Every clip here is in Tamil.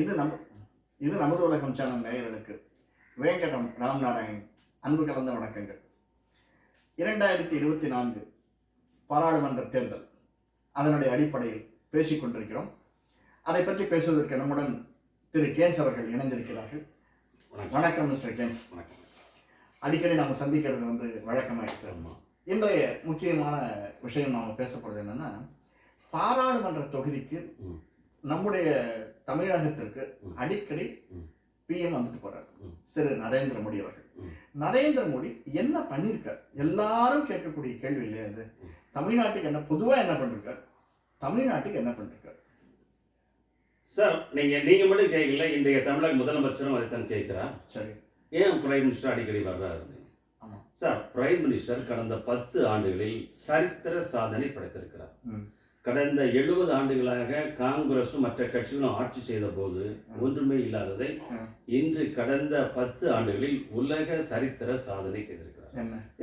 இது நம்ம இது நமது உலகம் சேனல் நேயர்களுக்கு வேங்கடம் ராம்நாராயண் அன்பு கலந்த வணக்கங்கள். இரண்டாயிரத்தி இருபத்தி நான்கு பாராளுமன்ற தேர்தல் அதனுடைய அடிப்படையில் பேசிக் கொண்டிருக்கிறோம். அதை பற்றி பேசுவதற்கு நம்முடன் திரு கேன்ஸ் அவர்கள் இணைந்திருக்கிறார்கள். வணக்கம். மிஸ்டர் கேன்ஸ். வணக்கம். அடிக்கடி நம்ம சந்திக்கிறது வந்து வழக்கமாயிடுச்சு ஆமாம் இன்றைய முக்கியமான விஷயம் நாம் பேச போகிறது என்னன்னா பாராளுமன்ற தொகுதிக்கு. நம்முடைய தமிழகத்திற்கு. அடிக்கடி. பிஎம் வந்துட்டு போறாரு. திரு நரேந்திர மோடி அவர்கள். நரேந்திர மோடி என்ன பண்ணியிருக்கார் எல்லாரும் கேட்கக்கூடிய கேள்வி இல்லையா அது ம். தமிழ்நாட்டுக்கு என்ன பொதுவா என்ன பண்ணிருக்கார் தமிழ்நாட்டுக்கு என்ன பண்ணிருக்கார் சார் நீங்க நீங்க மட்டும் கேட்கல இன்றைய தமிழக முதலமைச்சரும் அதைத்தான் கேட்கிறார் சரி ஏன் பிரைம் மினிஸ்டர் அடிக்கடி வர்றாரு. சார் பிரைம் மினிஸ்டர் கடந்த பத்து ஆண்டுகளில் சரித்திர சாதனை படைத்திருக்கிறார். கடந்த எழுபது ஆண்டுகளாக காங்கிரசும் மற்ற கட்சிகளும் ஆட்சி செய்த போது. ஒன்றுமே இல்லாததை. இன்று கடந்த பத்து ஆண்டுகளில் உலக சரித்திர சாதனை செய்திருக்கிறார்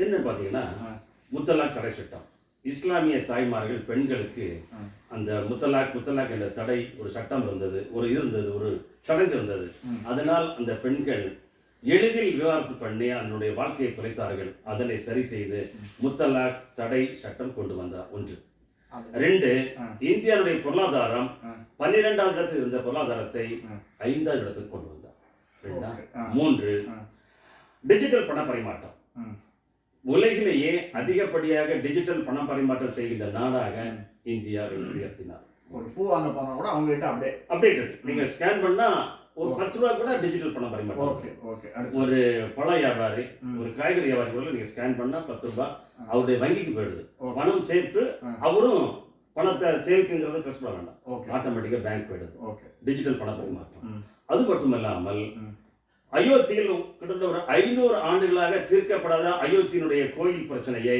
என்ன ஆ. முத்தலாக் தடை சட்டம் இஸ்லாமிய தாய்மார்கள் பெண்களுக்கு. அந்த முத்தலாக் முத்தலாக் என்ற தடை ஒரு சட்டம் இருந்தது ஒரு இருந்தது ஒரு சடங்கு இருந்தது. அதனால் அந்த பெண்கள் எளிதில் விவாகரத்து பண்ணி அதனுடைய வாழ்க்கையை தொலைத்தார்கள் அதனை சரி செய்து முத்தலாக் தடை சட்டம் கொண்டு வந்தார் ஒன்று ரெண்டு. இந்தியாவுடைய பொருளாதாரம். பன்னிரெண்டாம் இடத்தில் இருந்த பொருளாதாரத்தை. ஐந்தாவது இடத்துக்கு கொண்டு வந்தார். மூன்று. டிஜிட்டல் பண பரிமாற்றம். உலகிலேயே அதிகப்படியாக டிஜிட்டல் பண பரிமாற்றம் செய்கின்ற நாடாக. இந்தியாவை உயர்த்தினார் ஒரு பூ வாங்க போனா கூட அவங்க கிட்ட அப்டேட் இருக்கு நீங்க ஸ்கேன் பண்ணா ஒரு. பத்து ரூபா கூட டிஜிட்டல் பணம் பரிமாற்றம் ஓகே ஓகே ஒரு பழ வியாபாரி. ஒரு காய்கறி வியாபாரி கூட நீங்க ஸ்கேன் பண்ணா பத்து ரூபாய் ஆ. அவருடைய வங்கிக்கு போயிடுது. பணம் சேர்த்து. அவரும் பணத்தை சேமிக்குங்கிறது கஷ்டப்பட வேண்டாம் ஓகே ஆட்டோமேட்டிக்கா பேங்க் போயிடுது ஓகே டிஜிட்டல் பண பரிமாற்றம். அது மட்டும் இல்லாமல். அயோத்தியில் கிட்டத்தட்ட ஒரு ஐநூறு ஆண்டுகளாக தீர்க்கப்படாத அயோத்தியினுடைய கோயில் பிரச்சனையை.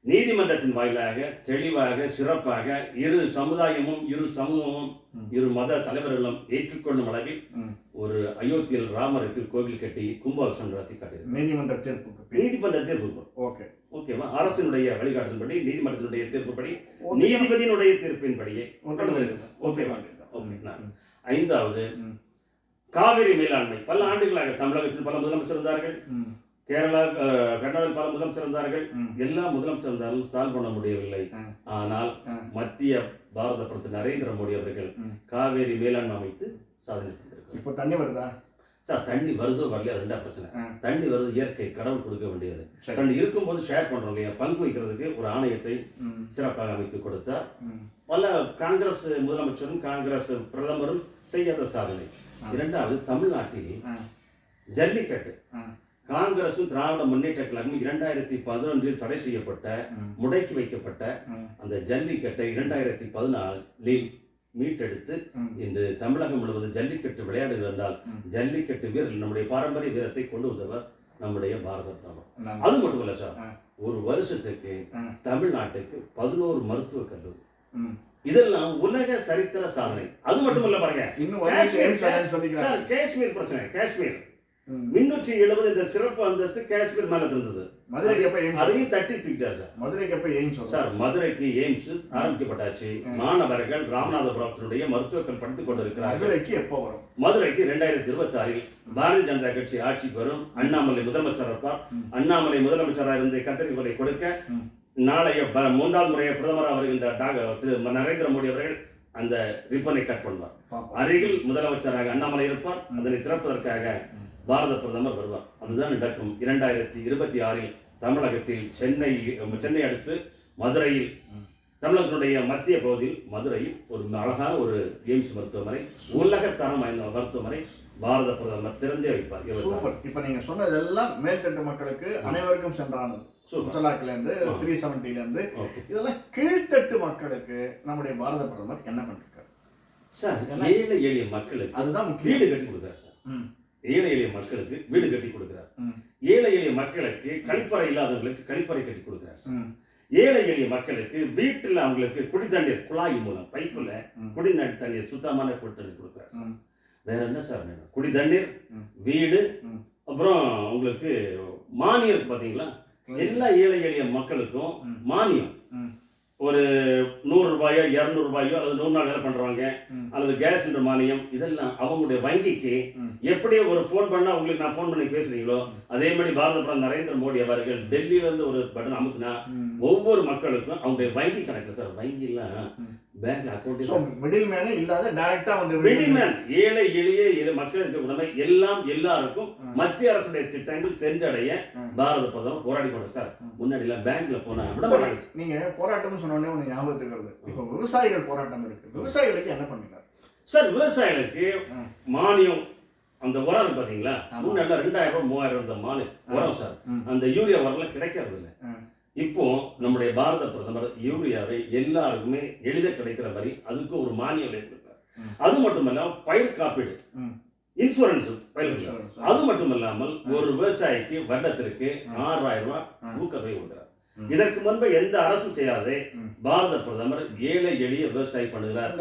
நீதிமன்றத்தின் வாயிலாக தெளிவாக சிறப்பாக இரு சமுதாயமும் இரு சமூகமும். இரு மத தலைவர்களும் ஏற்றுக்கொள்ளும் அளவில். ஒரு அயோத்தியில் ராமருக்கு கோவில் கட்டி கும்பாபிஷேகம் நடத்தி காட்டியது நீதிமன்ற தீர்ப்புக்கு பின். நீதிமன்ற தீர்ப்பு ஓகே ஓகேவா அரசினுடைய வழிகாட்டின்படி நீதிமன்றத்தினுடைய தீர்ப்புப்படி. நீதிபதியினுடைய தீர்ப்பின்படியே. ஓகேவா. ஓகே ஐந்தாவது. காவிரி மேலாண்மை பல ஆண்டுகளாக தமிழகத்தில் பல முதலமைச்சர் இருந்தார்கள் கேரளா அஹ், கர்நாடகத்தில் பல முதலமைச்சர் இருந்தார்கள். எல்லா முதலமைச்சர் இருந்தாலும் சால்வ் பண்ண முடியவில்லை. ஆனால். மத்திய பாரத பிரதமர் நரேந்திர மோடி அவர்கள். காவேரி மேலாண்மை அமைத்து சாதனை இப்போ தண்ணி வருதா? சார் தண்ணி வருதோ வரலையோ ரெண்டா பிரச்சனை. தண்ணி வருது இயற்கை கடவுள் கொடுக்க வேண்டியது. தண்ணி இருக்கும்போது ஷேர் பண்றோம் இல்லையா? பங்கு வைக்கிறதுக்கு ஒரு ஆணையத்தை சிறப்பாக அமைத்து கொடுத்தார். பல காங்கிரஸ் முதலமைச்சரும் காங்கிரஸ் பிரதமரும் செய்யாத சாதனை. இரண்டாவது தமிழ்நாட்டில் ஜல்லிக்கட்டு. காங்கிரசும் திராவிட முன்னேற்ற கழகமும் இரண்டாயிரத்தி பதினொன்றில் தடை செய்யப்பட்ட முடக்கி வைக்கப்பட்ட அந்த ஜல்லிக்கட்டை இரண்டாயிரத்தி பதினாலில் மீட்டெடுத்து. இன்று தமிழகம் முழுவதும் ஜல்லிக்கட்டு விளையாடுகிறது என்றால். ஜல்லிக்கட்டு வீரர்கள் நம்முடைய பாரம்பரிய வீரத்தை கொண்டு வந்தவர் நம்முடைய பாரத பிரதமர். அது மட்டும் இல்ல சார். ஒரு வருஷத்துக்கு. தமிழ்நாட்டுக்கு பதினோரு மருத்துவக் கல்லூரி. இதெல்லாம் உலக சரித்திர சாதனை அது மட்டும் இல்ல பாருங்க இன்னும் காஷ்மீர், பிரச்சனை காஷ்மீர். முன்னூற்றி எழுபது இந்த சிறப்பு அந்தஸ்து காஷ்மீர் மேல இருந்தது மதுரைக்கு எப்ப எய்ம்ஸ் அதையும் தட்டி தூக்கிட்டார் சார். மதுரைக்கு எப்ப எய்ம்ஸ்? சார் மதுரைக்கு எய்ம்ஸ் ஆரம்பிக்கப்பட்டாச்சு. மாணவர்கள் ராமநாதபுரத்தினுடைய மருத்துவர்கள் படித்துக் கொண்டிருக்கிறார்கள். மதுரைக்கு எப்போ வரும்? மதுரைக்கு இரண்டாயிரத்தி இருபத்தி ஆறில் பாரதிய ஜனதா கட்சி ஆட்சிக்கு வரும் அண்ணாமலை முதலமைச்சர் இருப்பார். அண்ணாமலை முதலமைச்சராக இருந்து கத்திரிக்கோலை கொடுக்க. நாளைய மூன்றாவது முறைய பிரதமராக வருகின்ற திரு நரேந்திர மோடி அவர்கள் அந்த ரிப்பனை கட் பண்ணுவார். அருகில் முதலமைச்சராக அண்ணாமலை இருப்பார். அதனை திறப்பதற்காக. பாரத பிரதமர் வருவார். அதுதான் நடக்கும் இரண்டாயிரத்தி இருபத்தி ஆறில் தமிழகத்தில் சென்னை சென்னை அடுத்து மதுரையில். தமிழகத்தினுடைய மத்திய பகுதியில் மதுரையில் ஒரு அழகான ஒரு எய்ம்ஸ் மருத்துவமனை உலகத்தரம் வாய்ந்த மருத்துவமனை பாரத பிரதமர் திறந்தே வைப்பார். சூப்பர். இப்ப நீங்க சொன்னதெல்லாம் மேல்தட்டு மக்களுக்கு அனைவருக்கும் சென்றானது. சூப்பர். முத்தலாக்ல இருந்து ஆ. Three okay. இதெல்லாம் கீழ்த்தட்டு மக்களுக்கு நம்முடைய பாரத பிரதமர் என்ன பண்ணிருக்காரு? சார்? ஏழை எளிய மக்களுக்கு அதுதான் வீடு கட்டி கொடுக்குறார் சார். ஏழை எளிய மக்களுக்கு வீடு கட்டி கொடுக்குறார் ஏழை எளிய மக்களுக்கு கழிப்பறை இல்லாதவங்களுக்கு கழிப்பறை கட்டி கொடுக்குறார் ஏழை எளிய மக்களுக்கு வீட்டில் அவங்களுக்கு குடி தண்ணீர் குழாய் மூலம் பைப்புல ம். குடி ந- தண்ணீர் சுத்தமான குடி தண்ணீர் கொடுக்குறார் சார். வேற என்ன சார் வேணும் குடி தண்ணீர். வீடு. அப்புறம் உங்களுக்கு மானியம் இருக்கு பாத்தீங்களா எல்லா ஏழை எளிய மக்களுக்கும். மானியம். ஒரு நூறு ரூபாயோ இருநூறு ரூபாயோ அல்லது நூறு நாள் வேலை பண்றவங்க. அல்லது கேஸ் சிலிண்டர் மானியம் இதெல்லாம் அவங்களுடைய வங்கிக்கு. எப்படி ஒரு ஃபோன் பண்ணா உங்களுக்கு நான் ஃபோன் பண்ணி பேசுறீங்களோ அதே மாதிரி பாரத பிரதமர் நரேந்திர மோடி அவர்கள் டெல்லியில இருந்து ஒரு பட்டன் அமுத்துனா. ஒவ்வொரு மக்களுக்கும் அவங்களுடைய வங்கி கணக்கு சார் வங்கிலாம். பேங்க் அக்கௌண்ட் மிடில் மேனே இல்லாத டைரக்டா வந்து மிடில்மேன் ஏழை எளிய மக்கள் இருக்கக்கூடாது எல்லாம் எல்லாருக்கும். மத்திய அரசுடைய திட்டங்கள் சென்றடைய. பாரத பிரதமர் போராடி கொண்டார் சார் ம். முன்னாடி எல்லாம் பேங்க்ல போனா விட சரி, மாட்டாங்க நீங்க போராட்டம்னு சொன்ன உடனே ஒன்று ஞாபகத்துக்கு வருது இப்போ விவசாயிகள் போராட்டம் இருக்கு விவசாயிகளுக்கு என்ன பண்ணுங்க சார் விவசாயிகளுக்கு. மானியம் அந்த உரம் ஆமா. முன்னாடி ரெண்டாயிரம் ரூபாய் மூவாயிரம் இருந்த மானியம் உரம் சார். அந்த யூரியா உரம்லாம் கிடைக்கிறது இல்லை. இப்போ நம்முடைய பாரத பிரதமர் யூரியாவை எல்லாருக்குமே எளிதாக கிடைக்கிற மாதிரி அதுக்கு ஒரு மானியம் கொடுக்கிறார். அது மட்டுமல்ல பயிர் காப்பீடு. இன்சூரன்ஸ். அது மட்டும் இல்லாமல் ஒரு விவசாயிக்கு வருடத்திற்கு. ஆறாயிரம் ரூபாய். ஊக்கத்தொகை கொடுக்கிறார். இதற்கு முன்பு எந்த அரசும் செய்யாதே. பாரத பிரதமர் ஏழை எளிய விவசாயி பண்ணுகிறார்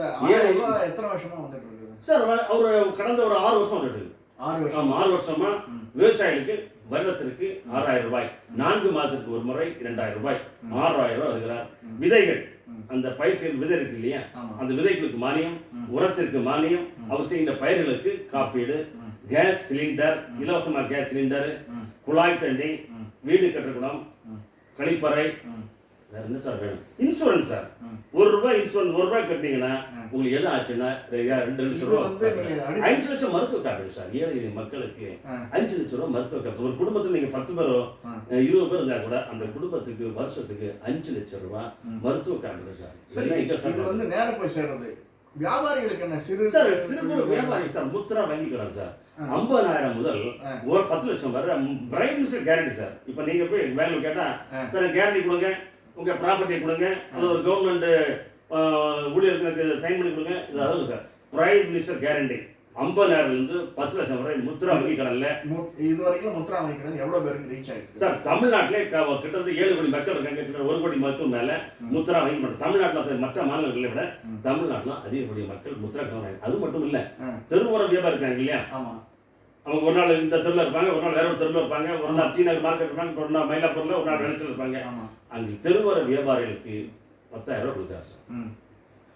எத்தனை வருஷமா வந்துட்டு சார் அவர் கடந்த ஒரு ஆறு வருஷம் வந்துட்டு. ஆறு வருஷம் ஆறு வருஷமா. விவசாயிகளுக்கு வருடத்திற்கு ஆறாயிரம் ரூபாய் நான்கு மாதத்திற்கு ஒரு முறை இரண்டாயிரம் ரூபாய். ஆறாயிரம் ரூபாய் வருகிறார். விதைகள். அந்த பயிர் செய்யும் விதை இருக்கு இல்லையா அந்த விதைகளுக்கு மானியம். உரத்திற்கு மானியம். அவர் செய்கின்ற பயிர்களுக்கு காப்பீடு. கேஸ் சிலிண்டர் ம். இலவசமா கேஸ் சிலிண்டர். குழாய் தண்ணி ம். வீடு கட்டக்கூடம். கழிப்பறை. வேற என்ன சார் வேணும் இன்சூரன்ஸ் சார். ஒரு ரூபாய் இன்சூரன்ஸ் ஒரு ரூபாய் கட்டினீங்கன்னா. உங்களுக்கு எது ஆச்சுன்னா ரெண்டு லட்சம் ரூபாய் அஞ்சு லட்சம் மருத்துவ காப்பீடு சார் ஏழை மக்களுக்கு. அஞ்சு லட்சம் ரூபாய் மருத்துவ காப்பீடு ஒரு குடும்பத்தில் நீங்க பத்து பேரோ இருபது பேர் இருந்தா கூட அந்த குடும்பத்துக்கு வருஷத்துக்கு அஞ்சு லட்சம் ரூபாய். மருத்துவ காப்பீடு சார் சரி வந்து நேரம் போய் சேர்றது வியாபாரிகளுக்கு என்ன சிறு சார் சிறு குறு வியாபாரி சார் முத்ரா வங்கி கடன் சார். ஐம்பதாயிரம் முதல். ஒரு பத்து லட்சம் வரை பிரைம் மினிஸ்டர் கேரண்டி சார் இப்போ நீங்க போய் பேங்க்ல கேட்டா. சார் கேரண்டி கொடுங்க உங்க ப்ராப்பர்ட்டி கொடுங்க. அது ஒரு கவர்மெண்ட் ஊழியர்களுக்கு சைன் பண்ணி கொடுங்க. இது அதாவது சார் பிரைம் மினிஸ்டர் கேரண்டி ஐம்பதாயிரம் இருந்து பத்து லட்சம் வரை முத்ரா வங்கி கடன்ல. இது வரைக்கும் முத்ரா வைக்கிறது எவ்வளவு பேருக்கு ரீச் ஆயிருக்கு? சார் தமிழ்நாட்டிலே கிட்டத்தட்ட ஏழு கோடி மக்கள் இருக்காங்க. கிட்ட ஒரு கோடி மக்கள் மேல. முத்ரா வங்கி பண்ணுறாங்க தமிழ்நாட்டில் சார் மற்ற மாநிலங்களை விட. தமிழ்நாட்டில் அதிகப்படிய மக்கள் முத்ரா கடன் வாங்கி அது மட்டும் இல்ல. தெருவோர வியாபாரம் இருக்காங்க இல்லையா? அவங்க ஒரு நாள் இந்த தெருவில் இருப்பாங்க ஒரு நாள் வேற ஒரு தெருவில் இருப்பாங்க ஒரு நாள் டி நகர் மார்க்கெட் இருப்பாங்க ஒரு நாள் மயிலாப்பூர்ல ஒரு நாள் வெளிச்சல் இருப்பாங்க ஆமா அங்கே தெருவோர வியாபாரிகளுக்கு பத்தாயிரம் ரூபாய் கொடுக்குறாரு சார்.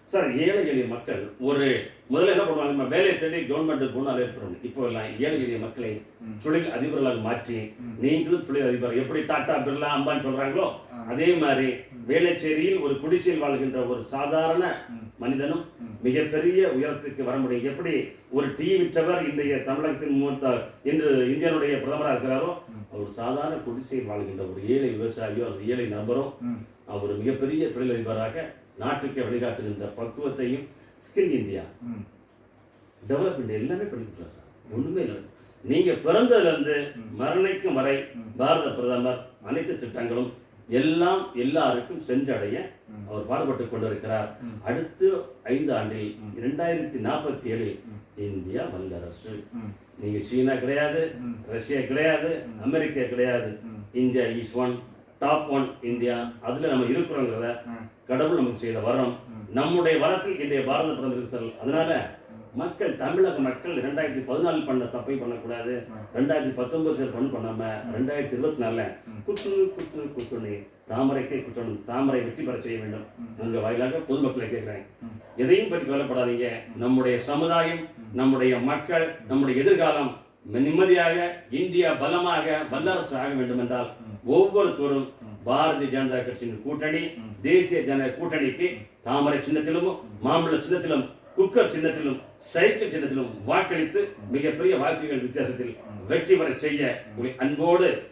சார் ஏழை எளிய மக்கள் ஒரு முதல்ல என்ன பண்ணுவாங்க நம்ம வேலையை தேடி கவர்மெண்ட் போனால் ஏற்படணும் இப்போ எல்லாம் ஏழை எளிய மக்களை. தொழில் அதிபர்களாக மாற்றி. நீங்களும் தொழில் அதிபர் எப்படி டாடா பிர்லா அம்பான்னு சொல்றாங்களோ ஆ. அதே மாதிரி வேலைச்சேரியில் ஒரு குடிசையில் வாழ்கின்ற ஒரு சாதாரண. மனிதனும். மிகப்பெரிய உயரத்துக்கு வர முடியும் எப்படி ஒரு டீ விற்றவர் இன்றைய தமிழகத்தின் மூத்த இன்று இந்தியாவுடைய பிரதமராக இருக்கிறாரோ. அவர் சாதாரண குடிசையில் வாழ்கின்ற ஒரு ஏழை விவசாயியோ அல்லது ஏழை நபரோ. அவர் மிகப்பெரிய தொழிலதிபராக நாட்டுக்கு வழிகாட்டுகின்ற பக்குவத்தையும் ஸ்கில் இந்தியா. டெவலப் இந்தியா எல்லாமே பண்ணி கொடுக்குறாரு சார் ஒண்ணுமே இல்லை நீங்க பிறந்ததுல இருந்து ம். மரணிக்கும் வரை. பாரத பிரதமர் அனைத்து திட்டங்களும் எல்லாம் எல்லாருக்கும் சென்றடைய. அவர் பாடுபட்டு கொண்டிருக்கிறார். அடுத்து ஐந்து ஆண்டில். இரண்டாயிரத்தி நாற்பத்தி ஏழில். இந்தியா வல்லரசு. நீங்க சீனா கிடையாது. ரஷ்யா கிடையாது. அமெரிக்கா கிடையாது. India is one top one India அதுல நம்ம இருக்கிறோங்கிறத. கடவுள் நமக்கு செய்த வரம். நம்முடைய வரத்தில் இன்றைய பாரத பிரதமர் அதனால மக்கள் தமிழக மக்கள் ரெண்டாயிரத்தி பதினாலு பண்ண தப்பை பண்ணக்கூடாது. ரெண்டாயிரத்தி பத்தொன்பது சார் பண்ண பண்ணாம ரெண்டாயிரத்தி இருபத்தி நாலுல ம். குத்து குத்து குத்துணி தாமரைக்கை குத்தணும் தாமரை வெற்றி பெற செய்ய வேண்டும். உங்க வாயிலாக பொதுமக்களை கேட்கிறேன். எதையும் பற்றி கவலைப்படாதீங்க நம்முடைய சமுதாயம் நம்முடைய மக்கள் நம்முடைய எதிர்காலம் நிம்மதியாக இந்தியா பலமாக வல்லரசு ஆக வேண்டும் என்றால். ஒவ்வொருத்தரும். பாரதிய ஜனதா கட்சியின் கூட்டணி. தேசிய ஜன கூட்டணிக்கு தாமரை சின்னத்திலும் மாம்பழ சின்னத்திலும் குக்கர் சின்னத்திலும் சைக்கிள் சின்னத்திலும் வாக்களித்து மிகப்பெரிய வாக்குகள் வித்தியாசத்தில் வெற்றி பெற செய்ய உங்களை அன்போடு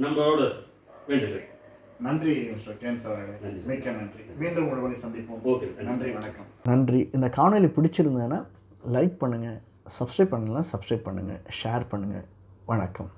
நம்மளோடு வேண்டுகிறேன். நன்றி. மிக்க நன்றி. மீண்டும் உங்களை சந்திப்போம். ஓகே நன்றி. வணக்கம். நன்றி. இந்த காணொளி பிடிச்சிருந்தேன்னா லைக் பண்ணுங்கள் சப்ஸ்கிரைப் பண்ணலாம் சப்ஸ்கிரைப் பண்ணுங்கள் ஷேர் பண்ணுங்கள் வணக்கம்.